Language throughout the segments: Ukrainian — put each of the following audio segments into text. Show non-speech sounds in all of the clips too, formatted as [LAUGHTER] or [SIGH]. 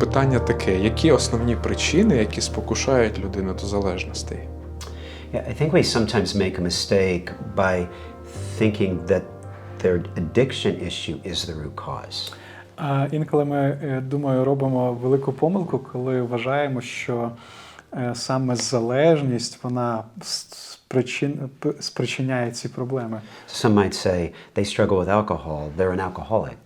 питання таке: які основні причини, які спокушають людину до залежностей? Yeah, I think we sometimes make a mistake by thinking that their addiction issue is the root cause. А інколи ми, е, думаю, робимо велику помилку, коли вважаємо, що е, саме залежність вона спричин, спричиняє ці проблеми. Some might say they struggle with alcohol, they're an alcoholic.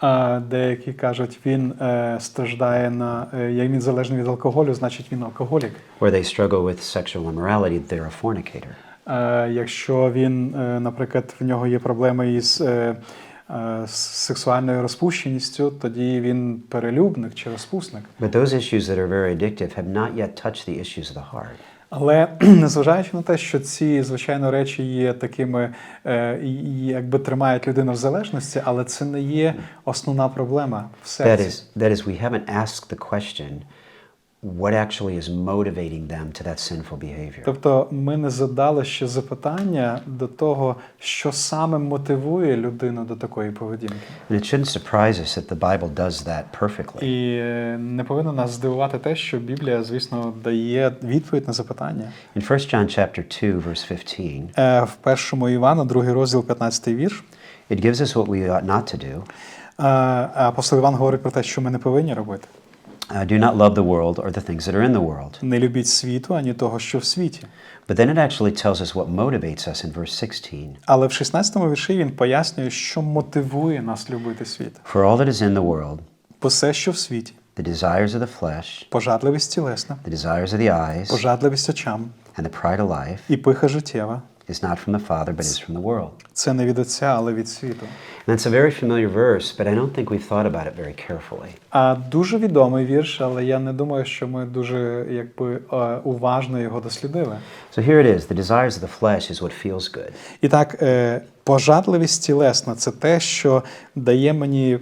А деякі кажуть, він е, страждає на е, як він залежний від алкоголю, значить він алкоголік. Or they struggle with sexual immorality, they're a fornicator. Е, якщо він, наприклад, в нього є проблеми із з сексуальною розпущеністю, тоді він перелюбник чи розпусник. But those issues that are very addictive have not yet touched the issues of the heart. Але [CLEARS THROAT] незважаючи на те, що ці звичайно речі є такими, е, якби тримають людину в залежності, але це не є основна проблема в That серці. is, that is, we haven't asked the question what actually is motivating them to that sinful behavior. Тобто ми не задали ще запитання до того, що саме мотивує людину до такої поведінки. And it shouldn't surprise us that the Bible does that perfectly. І е, не повинно нас здивувати те, що Біблія, звісно, дає відповідь на запитання. In 1 John chapter 2 verse 15, Е, В першому Івана, другий розділ, 15 вірш. it gives us what we ought not to do. е, Апостол Іван говорить про те, що ми не повинні робити. Uh, do not love the world or the things that are in the world. Не любіть світу, ані того, що в світі. But then it actually tells us what motivates us in verse 16. Але в 16-му вірші він пояснює, що мотивує нас любити світ. For all that is in the world, Бо все, що в світі, the desires of the flesh, пожадливість тілесна, the desires of the eyes, пожадливість очам and the pride of life і пиха життєва is not from the Father, but is from the world. це не від отця, але від світу. And that's a very familiar verse, but I don't think we've thought about it very carefully. А дуже відомий вірш, але я не думаю, що ми дуже якби е, уважно його дослідили. So here it is the desires of the flesh is what feels good. І так, е, пожадливість тілесна це те, що дає мені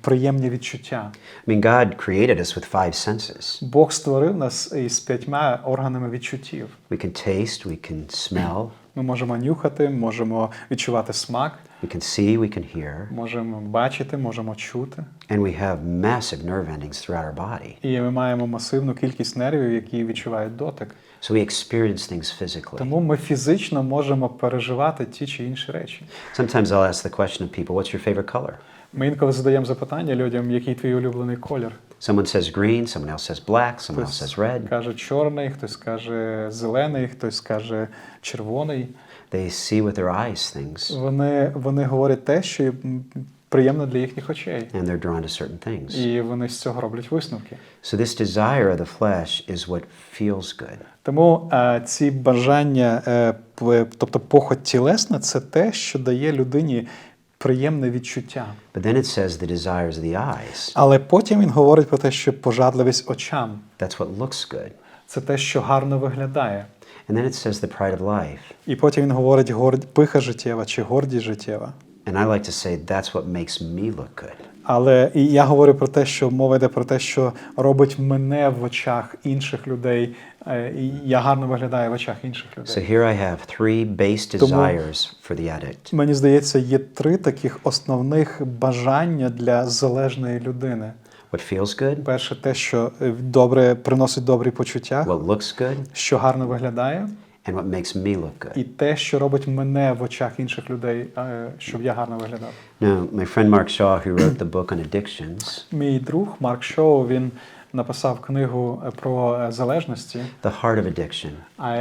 приємні відчуття. I mean, God created us with five senses. Бог створив нас із п'ятьма органами відчуттів. We can taste, we can smell, Ми можемо нюхати, можемо відчувати смак, we can see, we can hear, можемо бачити, можемо чути. and we have massive nerve endings throughout our body. І ми маємо масивну кількість нервів, які відчувають дотик. So we experience things physically. Тому ми фізично можемо переживати ті чи інші речі. Sometimes I'll ask the question of people, what's your favorite color? Ми інколи задаємо запитання людям, який твій улюблений колір. Someone says green, someone else says black, someone else says red. каже чорний, хтось каже зелений, хтось каже червоний. They see with their eyes things, Вони, вони говорять те, що приємно для їхніх очей. and they're drawn to certain things. І вони з цього роблять висновки. So this desire of the flesh is what feels good. Тому е, ці бажання, е, тобто похоть тілесна, це те, що дає людині приємне відчуття. But then it says the desires of the eyes. Але потім він говорить про те, що пожадливість очам That's what looks good. це те, що гарно виглядає. And then it says the pride of life. І потім він говорить горд... пиха життєва чи гордість життєва. And I like to say that's what makes me look good. Але і я говорю про те, що мова йде про те, що робить мене в очах інших людей. е, І я гарно виглядаю в очах інших So людей. here I have three base Тому- desires for the addict. Мені здається, є три таких основних бажання для залежної людини. What feels good, Перше, те, що е, добре приносить добрі почуття, what looks good, що гарно виглядає, and what makes me look good. і те, що робить мене в очах інших людей, е, щоб я гарно виглядав. Now, my friend Mark Shaw, who wrote the book on addictions, Мій друг Марк Шоу він написав книгу е, про е, залежності, The Heart of Addiction,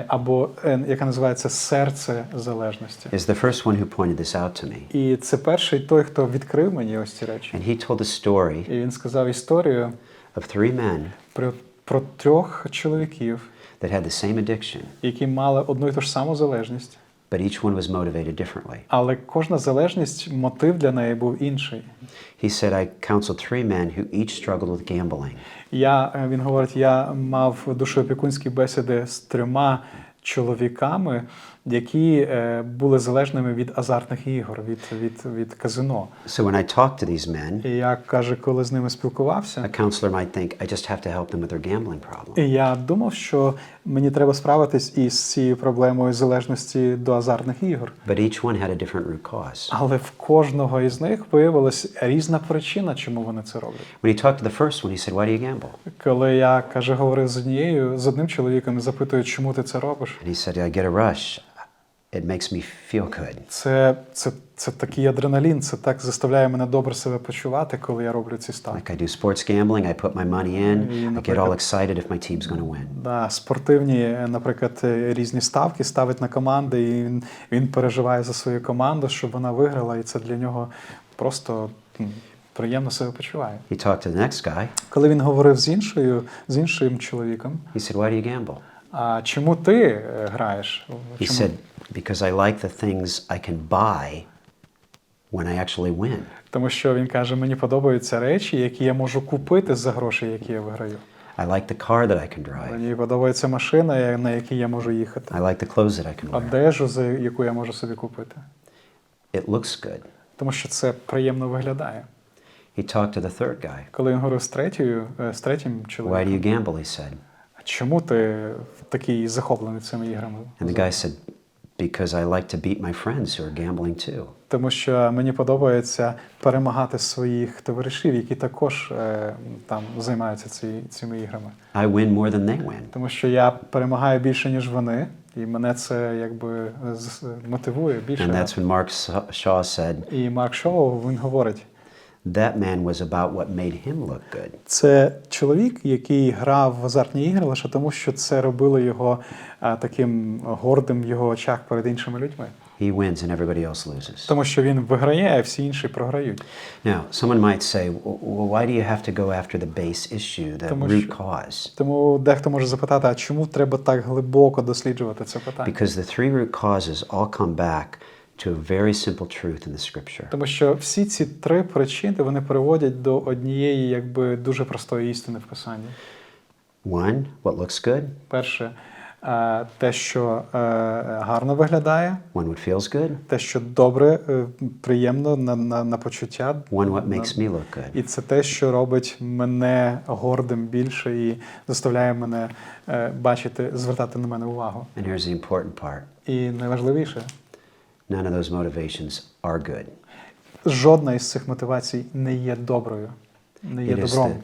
або яка називається Серце залежності. is the first one who pointed this out to me. І це перший той, хто відкрив мені ось ці речі. And he told a story І він сказав історію of three men про, про трьох чоловіків, that had the same addiction, які мали одну і ту ж саму залежність. but each one was motivated differently. Але кожна залежність, мотив для неї був інший. He said, I counseled three men who each struggled with gambling. Я, е, він говорить, я мав душоопікунські бесіди з трьома чоловіками, які е, були залежними від азартних ігор, від, від, від казино. So when I talked to these men, І я каже, коли з ними спілкувався, a counselor might think, I just have to help them with their gambling problem. і я думав, що мені треба справитись із цією проблемою залежності до азартних ігор. But each one had a different root cause. Але в кожного із них виявилась різна причина, чому вони це роблять. When he talked to the first one, he said, Why do you gamble? Коли я каже, говорив з однією з одним чоловіком і запитую, чому ти це робиш, And he said, I get a rush. It makes me feel good. це, це, це такий адреналін, це так заставляє мене добре себе почувати, коли я роблю ці ставки. Like I do sports gambling, I put my money in, І, I get all excited if my team's going to win. Да, спортивні, наприклад, е, різні ставки ставить на команди, і він, він переживає за свою команду, щоб вона виграла, і це для нього просто приємно себе почуває. He talked to the next guy. Коли він говорив з іншою, з іншим чоловіком, He said, Why do you gamble? а чому ти е, граєш? He said, Because I like the things I can buy when I actually win. Тому що він каже, мені подобаються речі, які я можу купити за гроші, які я виграю. I like the car that I can drive. Мені подобається машина, на якій я можу їхати. I like the clothes that I can wear. Одежу, за яку я можу собі купити. It looks good. Тому що це приємно виглядає. He talked to the third guy. Коли він говорив з третьою, е, з третім Why do you gamble? He said. Чому ти такий захоплений цими іграми? And the guy said, Because I like to beat my friends who are gambling too. Тому що мені подобається перемагати своїх товаришів, які також е, там займаються ці, цими іграми. I win more than they win. Тому що я перемагаю більше, ніж вони, і мене це якби з- мотивує більше. And that's when Mark Shaw said, І Марк Шоу він говорить: That man was about what made him look good. це чоловік, який грав в азартні ігри лише тому, що це робило його а, таким гордим в його очах перед іншими людьми. He wins and everybody else loses. Тому що він виграє, а всі інші програють. Now, someone might say, well, why do you have to go after the base issue, the Тому root що- cause? Тому дехто може запитати, а чому треба так глибоко досліджувати це питання? Because the three root causes all come back to a very simple truth in the scripture. Тому що всі ці три причини вони приводять до однієї, якби дуже простої істини в писанні. One, what looks good. Перше, е, те, що е, гарно виглядає, One, what feels good. те, що добре, е, приємно на, на, на почуття. One, what makes me look good. І це те, що робить мене гордим більше і заставляє мене бачити, звертати на мене увагу. And here's the important part. І найважливіше, None of those motivations are good. жодна із цих мотивацій не є доброю, не є It добром. is,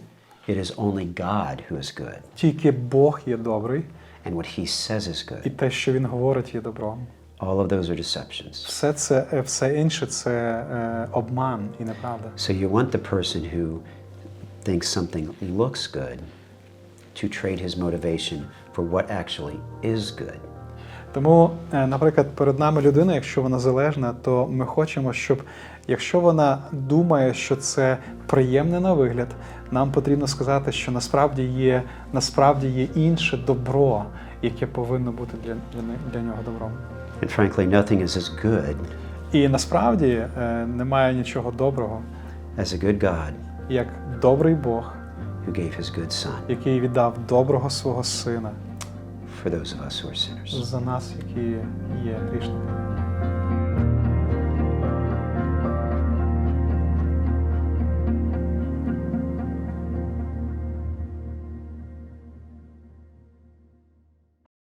the, it is only God who is good. Тільки Бог є добрий, And what he says is good. і те, що він говорить, є добром. All of those are deceptions. Все це, е, все інше це е, обман і неправда. So you want the person who thinks something looks good to trade his motivation for what actually is good. Тому, е, наприклад, перед нами людина, якщо вона залежна, то ми хочемо, щоб якщо вона думає, що це приємне на вигляд, нам потрібно сказати, що насправді є насправді є інше добро, яке повинно бути для, для, для нього добром. And frankly, nothing is as good І насправді е, немає нічого доброго, as a good God як добрий Бог, who gave his good son який віддав доброго свого сина for those of us who are sinners. За нас, які є грішниками.